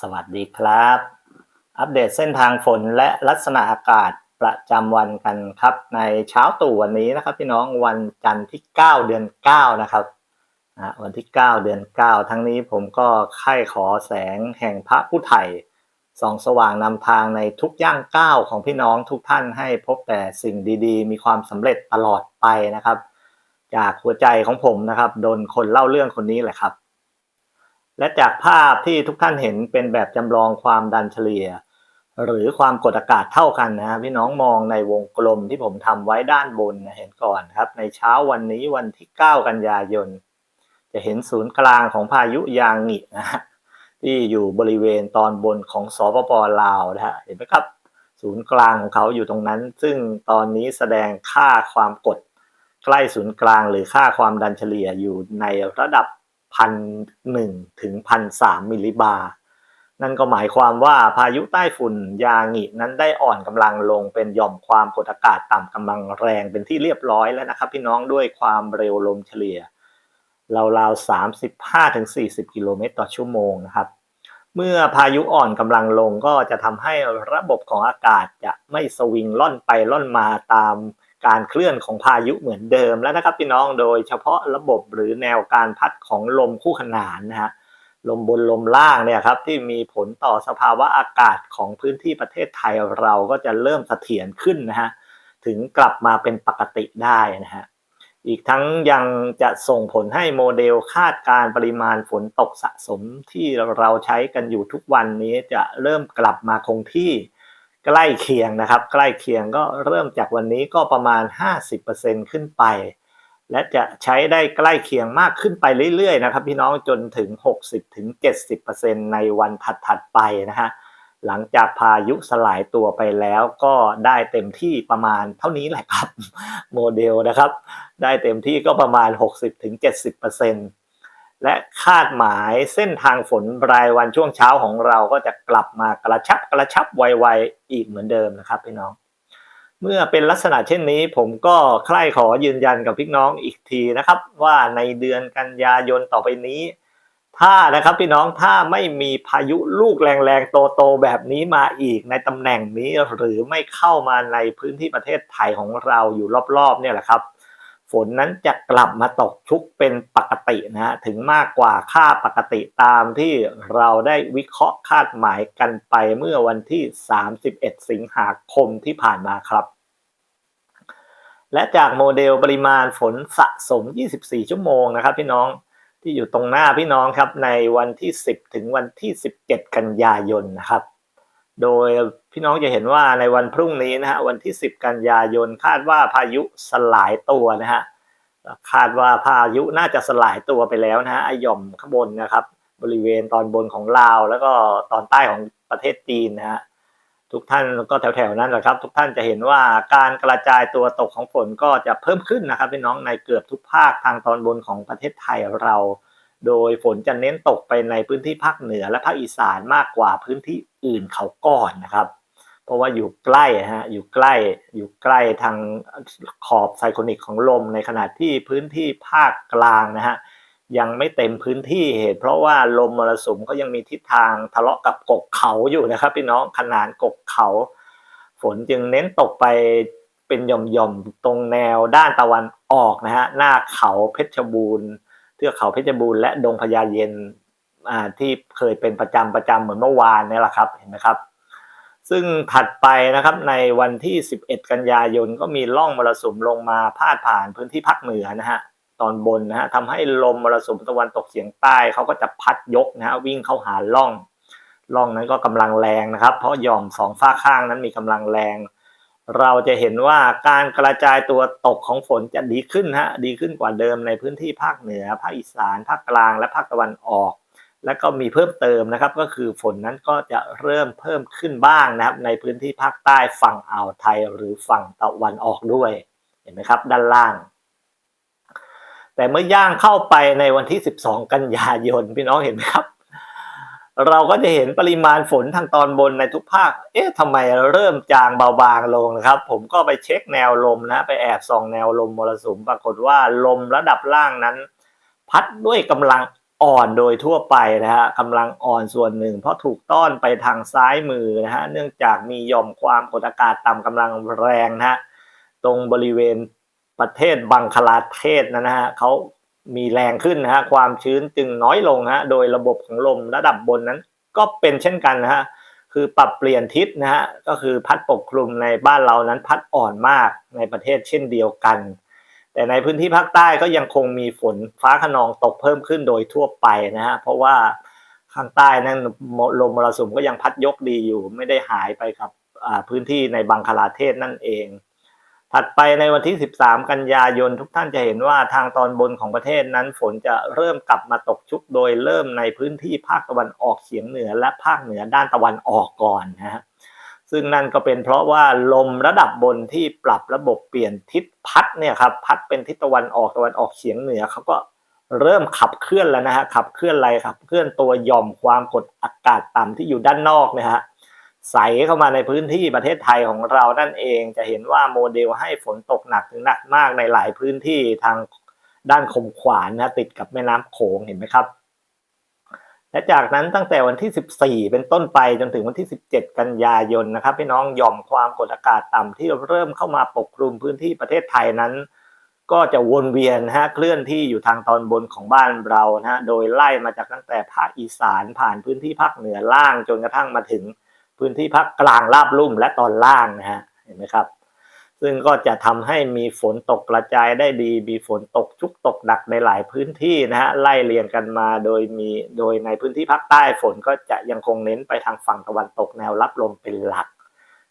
สวัสดีครับ อัปเดตเส้นทางฝนและลักษณะอากาศประจำวันกันครับ ในเช้าตู่วันนี้นะครับ พี่น้องวันจันทร์ที่ 9 เดือน 9 นะครับวันที่ 9 เดือน 9 ทั้งนี้ผมก็ไข้ขอแสงแห่งพระผู้ไถ่ส่องสว่างนำทางในทุกย่างก้าวของพี่น้องทุกท่านให้พบแต่สิ่งดีๆ มีความสำเร็จตลอดไปนะครับ จากหัวใจของผมนะครับโดนคนเล่าเรื่องคนนี้แหละครับ และจากภาพที่ทุกท่านเห็นเป็นแบบจำลองความดันเฉลี่ย หรือความกดอากาศเท่ากันนะพี่น้องมองในวงกลมที่ผมทำไว้ด้านบนนะเห็นก่อนครับ ในเช้าวันนี้วันที่ 9 กันยายน จะเห็นศูนย์กลางของพายุยางงินะฮะที่อยู่บริเวณตอนบนของสปปลาวนะฮะเห็นไหมครับ ศูนย์กลางของเขาอยู่ตรงนั้น ซึ่งตอนนี้แสดงค่าความกดใกล้ศูนย์กลางหรือค่าความดันเฉลี่ยอยู่ในระดับ พันหนึ่งถึงพันสามมิลลิบาร์นั่นก็หมายความว่าพายุใต้ฝุ่นยางินั้นได้อ่อนกำลังลงเป็นหย่อมความกดอากาศต่ำกำลังแรงเป็นที่เรียบร้อยแล้วนะครับพี่น้องด้วยความเร็วลมเฉลี่ยราวๆ35ถึง40 กิโลเมตรต่อชั่วโมงนะครับ เมื่อพายุอ่อนกำลังลงก็จะทำให้ระบบของอากาศจะไม่สวิงล่อนไปล่อนมาตาม การเคลื่อนของพายุเหมือนเดิมแล้วนะครับพี่น้องโดยเฉพาะระบบหรือแนวการพัดของลมคู่ขนานนะฮะลมบนลมล่างเนี่ยครับที่มีผลต่อสภาวะอากาศของพื้นที่ประเทศไทยเราก็จะเริ่มเสถียรขึ้นนะฮะถึงกลับมาเป็นปกติได้นะฮะอีกทั้งยังจะส่งผลให้โมเดลคาดการปริมาณฝนตกสะสมที่เราใช้กันอยู่ทุกวันนี้จะเริ่มกลับมาคงที่ ใกล้เคียงนะครับ ใกล้เคียงก็เริ่มจากวันนี้ก็ประมาณ 50%ขึ้นไป และจะใช้ได้ใกล้เคียงมากขึ้นไปเรื่อยๆนะครับ พี่น้องจนถึง 60-70%ในวันถัดๆไปนะฮะหลังจากพายุสลายตัวไปแล้วก็ได้เต็มที่ประมาณเท่านี้แหละครับ โมเดลนะครับ ได้เต็มที่ก็ประมาณ 60-70% และคาดหมายเส้นทางฝนรายวันช่วงเช้าของเราก็จะกลับมากระชับกระชับไวๆอีกเหมือนเดิมนะครับพี่น้อง เมื่อเป็นลักษณะเช่นนี้ ผมก็ใคร่ขอยืนยันกับพี่น้องอีกทีนะครับ ว่าในเดือนกันยายนต่อไปนี้ ถ้านะครับพี่น้องถ้าไม่มีพายุลูกแรงๆโตๆแบบนี้มาอีกในตำแหน่งนี้หรือไม่เข้ามาในพื้นที่ประเทศไทยของเราอยู่รอบๆเนี่ยแหละครับ ฝนนั้นจะกลับมาตกชุกเป็นปกตินะฮะถึงมากกว่าค่าปกติตามที่เราได้วิเคราะห์คาดหมายกันไปเมื่อวันที่ 31 สิงหาคมที่ผ่านมาครับ และจากโมเดลปริมาณฝนสะสม 24 ชั่วโมงนะครับพี่น้องที่อยู่ตรงหน้าพี่น้องครับในวันที่ 10 ถึงวันที่ 17 กันยายนนะครับ โดยพี่น้องจะเห็นว่าในวันพรุ่งนี้นะฮะวันที่ 10 กันยายนคาดว่าพายุสลายตัวนะฮะคาดว่าพายุน่าจะสลายตัวไปแล้วนะฮะไอหย่อมข้างบนนะครับ บริเวณตอนบนของลาว แล้วก็ตอนใต้ของประเทศจีนนะฮะทุกท่านก็แถวๆนั้นแหละครับ ทุกท่านจะเห็นว่าการกระจายตัวตกของฝนก็จะเพิ่มขึ้นนะครับพี่น้องในเกือบทุกภาคทางตอนบนของประเทศไทยเรา โดยฝนจะเน้นตกไปในพื้นที่ภาคเหนือและภาคอีสานมากกว่าพื้นที่อื่นเขาก่อนนะครับ เพราะว่าอยู่ใกล้ฮะอยู่ใกล้อยู่ใกล้ทางขอบไซโคนิกของลมในขณะที่พื้นที่ภาคกลางนะฮะยังไม่เต็มพื้นที่เหตุ เพราะว่าลมมรสุมก็ยังมีทิศทางทะเลาะกับกกเขาอยู่นะครับ พี่น้องขนานกกเขา ฝนจึงเน้นตกไปเป็นหย่อมๆตรงแนวด้านตะวันออกนะฮะหน้าเขาเพชรบูรณ์ เทือกเขาเพชรบูรณ์และดงพญาเย็นที่เคยเป็นประจำประจำเหมือนเมื่อวานนี่แหละครับเห็นไหมครับ ซึ่งถัดไปนะครับในวันที่ 11 กันยายนก็มีร่องมรสุมลงมาพาดผ่านพื้นที่ภาคเหนือนะฮะตอนบนนะฮะทำให้ลมมรสุมตะวันตกเฉียงใต้เขาก็จะพัดยกนะฮะวิ่งเข้าหาร่องร่องนั้นก็กำลังแรงนะครับ เพราะยอมสองฝ้าข้างนั้นมีกำลังแรง เราจะเห็นว่าการกระจายตัวตกของฝนจะดีขึ้นฮะดีขึ้นกว่าเดิมในพื้นที่ภาคเหนือ ภาคอีสาน ภาคกลาง และภาคตะวันออก และก็มีเพิ่มเติมนะครับ ก็คือฝนนั้นก็จะเริ่มเพิ่มขึ้นบ้างนะครับ ในพื้นที่ภาคใต้ฝั่งอ่าวไทยหรือฝั่งตะวันออกด้วย เห็นไหมครับ ด้านล่าง แต่เมื่อย่างเข้าไปในวันที่ 12 กันยายนพี่น้องเห็นไหมครับ เราก็จะเห็นปริมาณฝนทางตอนบนในทุกภาค เอ๊ะทำไมเริ่มจางเบาบางลงนะครับ ผมก็ไปเช็คแนวลมนะ ไปแอบส่องแนวลมมรสุม ปรากฏว่าลมระดับล่างนั้น พัดด้วยกำลังอ่อนโดยทั่วไปนะฮะกำลังอ่อนส่วนหนึ่ง เพราะถูกต้อนไปทางซ้ายมือนะฮะ เนื่องจากมีหย่อมความกดอากาศต่ำกำลังแรงนะฮะ ตรงบริเวณประเทศบังคลาเทศนะฮะเขา มีแรงขึ้นนะฮะความชื้นจึงน้อยลงฮะโดยระบบของลมระดับบนนั้น ก็เป็นเช่นกันนะฮะคือปรับเปลี่ยนทิศนะฮะก็คือพัดปกคลุมในบ้านเรานั้นพัดอ่อนมากในประเทศเช่นเดียวกัน แต่ในพื้นที่ภาคใต้ก็ยังคงมีฝนฟ้าขนองตกเพิ่มขึ้นโดยทั่วไปนะฮะเพราะว่าข้างใต้นั้นลมมรสุมก็ยังพัดยกดีอยู่ ไม่ได้หายไปกับพื้นที่ในบังคลาเทศนั่นเอง ถัดไปในวันที่ 13 กันยายนทุกท่านจะเห็นว่าทางตอนบนของประเทศนั้นฝนจะเริ่มกลับมาตกชุกโดยเริ่มในพื้นที่ภาคตะวันออกเฉียงเหนือและภาคเหนือด้านตะวันออกก่อนนะฮะซึ่งนั่นก็เป็นเพราะว่าลมระดับบนที่ปรับระบบเปลี่ยนทิศพัดเนี่ยครับพัดเป็นทิศตะวันออกตะวันออกเฉียงเหนือเขาก็เริ่มขับเคลื่อนแล้วนะฮะขับเคลื่อนอะไรครับ เคลื่อนตัวหย่อมความกดอากาศต่ำที่อยู่ด้านนอกนะฮะ ใสเข้ามาในพื้นที่ประเทศไทยของเรานั่นเองจะเห็นว่าโมเดลให้ฝนตกหนักถึงหนักมากในหลายพื้นที่ทางด้านคมขวานนะติดกับแม่น้ำโขงเห็นไหมครับ และจากนั้นตั้งแต่วันที่ 14 เป็นต้นไปจนถึงวันที่ 17 กันยายนนะครับพี่น้องหย่อมความกดอากาศต่ำที่เริ่มเข้ามาปกคลุมพื้นที่ประเทศไทยนั้น ก็จะวนเวียนฮะเคลื่อนที่อยู่ทางตอนบนของบ้านเรานะฮะโดยไล่มาจากตั้งแต่ภาคอีสานผ่านพื้นที่ภาคเหนือล่างจนกระทั่งมาถึง พื้นที่ภาคกลางราบลุ่มและตอนล่างนะฮะเห็นไหมครับ ซึ่งก็จะทำให้มีฝนตกกระจายได้ดี มีฝนตกชุกตกหนักในหลายพื้นที่นะฮะไล่เรียงกันมาโดยมีโดยในพื้นที่ภาคใต้ฝนก็จะยังคงเน้นไปทางฝั่งตะวันตกแนวรับลมเป็นหลัก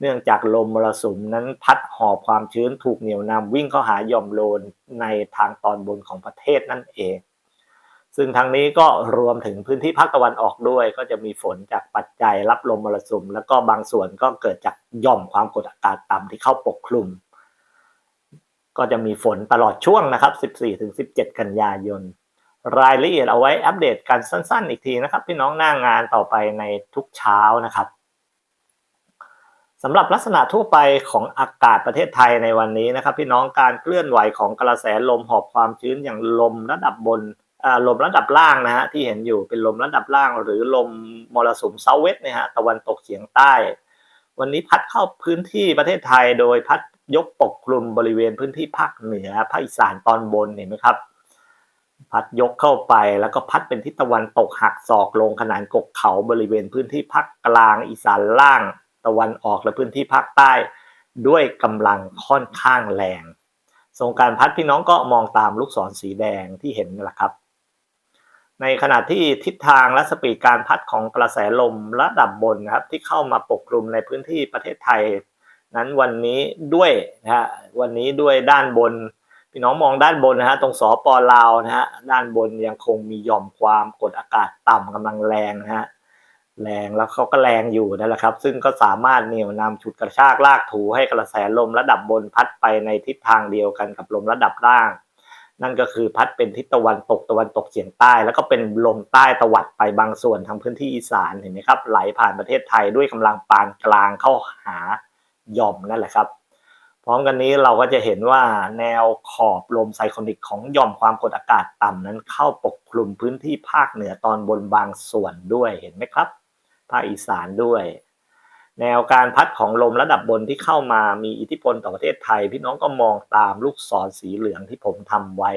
เนื่องจากลมมรสุมนั้นพัดหอบความชื้นถูกเหนี่ยวนำวิ่งเข้าหาย่อมโลนในทางตอนบนของประเทศนั่นเอง ซึ่งทางนี้ก็รวมถึงพื้นที่ภาคตะวันออกด้วย ก็จะมีฝนจากปัจจัยรับลมมรสุม แล้วก็บางส่วนก็เกิดจากย่อมความกดอากาศต่ำที่เข้าปกคลุม ก็จะมีฝนตลอดช่วงนะครับ 14-17 กันยายน รายละเอียดเอาไว้อัปเดตกันสั้นๆ อีกทีนะครับ พี่น้องหน้างงานต่อไปในทุกเช้านะครับสำหรับลักษณะทั่วไปของอากาศประเทศไทยในวันนี้นะครับ พี่น้องการเคลื่อนไหวของกระแสลมหอบความชื้นอย่างลมระดับบน ลมระดับล่างนะฮะที่เห็นอยู่เป็นลมระดับล่าง หรือลมมรสุมเซาเวสเนี่ยฮะตะวันตกเฉียงใต้ วันนี้พัดเข้าพื้นที่ประเทศไทยโดยพัดยกปกคลุมบริเวณพื้นที่ภาคเหนือภาคอีสานตอนบนเห็นไหมครับ พัดยกเข้าไปแล้วก็พัดเป็นทิศตะวันตกหักศอกลงขนานกกเขาบริเวณพื้นที่ภาคกลางอีสานล่างตะวันออกและพื้นที่ภาคใต้ ด้วยกำลังค่อนข้างแรงทรงการพัดพี่น้องก็มองตามลูกศรสีแดงที่เห็นนี่แหละครับ ในขณะที่ทิศทางและสปีดการพัดของกระแสลมระดับบนนะครับที่เข้ามาปกคลุมในพื้นที่ประเทศไทย นั้นวันนี้ด้วยนะฮะวันนี้ด้วยด้านบนพี่น้องมองด้านบนนะฮะตรงสปลาวนะฮะด้านบนยังคงมีหย่อมความกดอากาศต่ำกำลังแรงนะฮะแรงแล้วเขาก็แรงอยู่นั่นแหละครับ ซึ่งก็สามารถเหนี่ยวนำฉุดกระชากลากถูให้กระแสลมระดับบนพัดไปในทิศทางเดียวกันกับลมระดับล่าง นั่นก็คือพัดเป็นทิศตะวันตกตะวันตกเฉียงใต้ แล้วก็เป็นลมใต้ตะวัดไปบางส่วนทางพื้นที่อีสานเห็นไหมครับ ไหลผ่านประเทศไทยด้วยกำลังปานกลางเข้าหาหย่อมนั่นแหละครับ พร้อมกันนี้เราก็จะเห็นว่าแนวขอบลมไซโคนิกของหย่อมความกดอากาศต่ำนั้นเข้าปกคลุมพื้นที่ภาคเหนือตอนบนบางส่วนด้วยเห็นไหมครับ ภาคอีสานด้วย แนวการพัดของลมระดับบนที่เข้ามามีอิทธิพลต่อประเทศไทย พี่น้องก็มองตามลูกศรสีเหลืองที่ผมทำไว้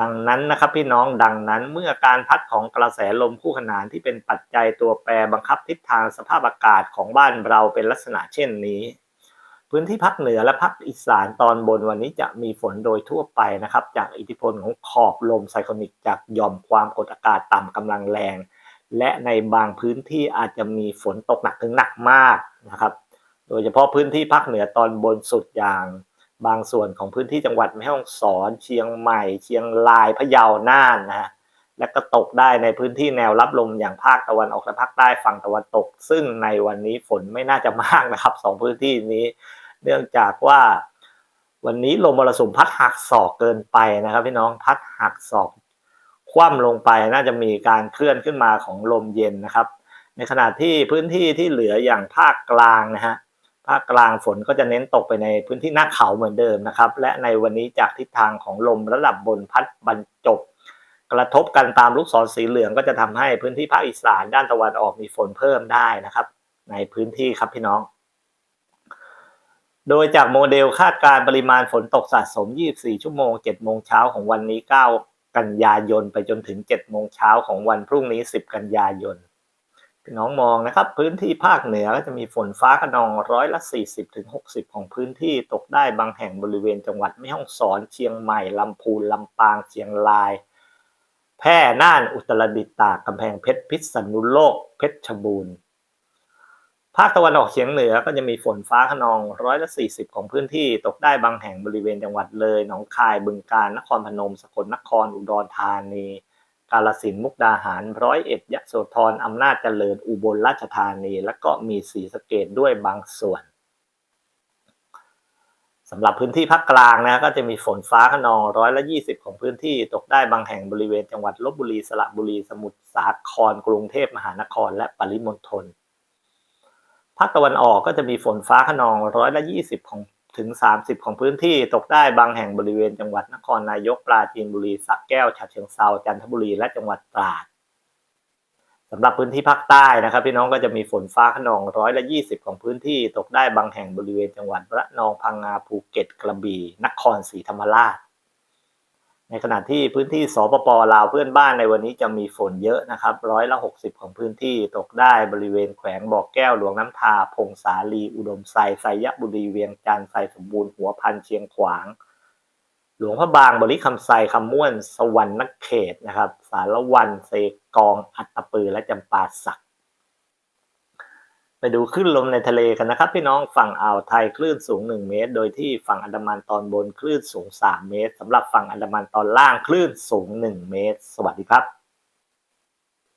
ดังนั้นนะครับพี่น้องดังนั้นเมื่อการพัดของกระแสลมคู่ขนานที่เป็นปัจจัยตัวแปรบังคับทิศทางสภาพอากาศของบ้านเราเป็นลักษณะเช่นนี้ พื้นที่ภาคเหนือและภาคอีสานตอนบนวันนี้จะมีฝนโดยทั่วไปนะครับ จากอิทธิพลของขอบลมไซโคนิกจากหย่อมความกดอากาศต่ำกำลังแรง และในบางพื้นที่อาจจะมีฝนตกหนักถึงหนักมากนะครับ โดยเฉพาะพื้นที่ภาคเหนือตอนบนสุดอย่างบางส่วนของพื้นที่จังหวัดแม่ฮ่องสอน เชียงใหม่ เชียงรายพะเยาน่านนะและก็ตกได้ในพื้นที่แนวรับลมอย่างภาคตะวันออกและภาคใต้ฝั่งตะวันตก ซึ่งในวันนี้ฝนไม่น่าจะมากนะครับสองพื้นที่นี้ เนื่องจากว่าวันนี้ลมมรสุมพัดหักศอกเกินไปนะครับพี่น้องพัดหักศอก คว่ำลงไปน่าจะมีการเคลื่อนขึ้นมาของลมเย็นนะครับ ในขณะที่พื้นที่ที่เหลืออย่างภาคกลางนะฮะภาคกลางฝนก็จะเน้นตกไปในพื้นที่หน้าเขาเหมือนเดิมนะครับ และในวันนี้จากทิศทางของลมระดับบนพัดบรรจบ กระทบกันตามลูกศรสีเหลืองก็จะทำให้พื้นที่ภาคอีสานด้านตะวันออกมีฝนเพิ่มได้นะครับ ในพื้นที่ครับพี่น้อง โดยจากโมเดลคาดการปริมาณฝนตกสะสม 24 ชั่วโมง 7 โมงเช้าของวันนี้ 9 กันยายนไปจนถึง7โมงเช้าของวันพรุ่งนี้ 10 กันยายนน้องมองนะครับ พื้นที่ภาคเหนือก็จะมีฝนฟ้าขนองร้อยละ 40ถึง60 ของพื้นที่ตกได้บางแห่งบริเวณจังหวัดแม่ฮ่องสอน เชียงใหม่ ลำพูน ลำปาง เชียงราย แพร่น่านอุตรดิตถ์ตากกำแพงเพชรพิษณุโลก เพชรบูรณ์ ภาคตะวันออกเฉียงเหนือก็จะมีฝนฟ้าขนองร้อยละ40 ของพื้นที่ตกได้บางแห่งบริเวณจังหวัดเลย หนองคาย บึงกาฬ นครพนม สกลนคร อุดรธานี กาฬสินธุ์ มุกดาหาร ร้อยเอ็ด ยะโสธร อำนาจเจริญ อุบลราชธานี และก็มีศรีสะเกดด้วยบางส่วนสำหรับพื้นที่ภาคกลางนะก็จะมีฝนฟ้าขนองร้อยละ20 ของพื้นที่ตกได้บางแห่งบริเวณจังหวัดลบบุรี สระบุรี สมุทรสาคร กรุงเทพมหานคร และปริมณฑล ภาคตะวันออกก็จะมีฝนฟ้าขนองร้อยละ20ของถึง 30 ของพื้นที่ตกได้บางแห่งบริเวณจังหวัดนครนายกปราจีนบุรีสระแก้วฉะเชิงเทราจันทบุรีและจังหวัดตราดสำหรับพื้นที่ภาคใต้นะครับ พี่น้องก็จะมีฝนฟ้าขนองร้อยละ20ของพื้นที่ตกได้บางแห่งบริเวณจังหวัดระนองพังงาภูเก็ตกระบี่นครศรีธรรมราช ในขณะที่พื้นที่สปปลาวเพื่อนบ้านในวันนี้จะมีฝนเยอะนะครับร้อยละ 60 ของพื้นที่ตกได้บริเวณแขวงบ่อแก้วหลวงน้ำทา พงสาลี อุดมไซไซยบุรีเวียงจันทร์ไซสมบูรณ์หัวพันเชียงขวาง หลวงพระบางบริคำไซคำม่วน สวรรค์นักเขตนะครับ สารวันเซกองอัตตปือและจำปาสัก ไปดูคลื่นลมในทะเลกันนะครับพี่น้องฝั่งอ่าวไทยคลื่นสูง 1 เมตร โดยที่ฝั่งอันดามันตอนบนคลื่นสูง 3 เมตรสำหรับฝั่งอันดามันตอนล่างคลื่นสูง 1 เมตร สวัสดีครับ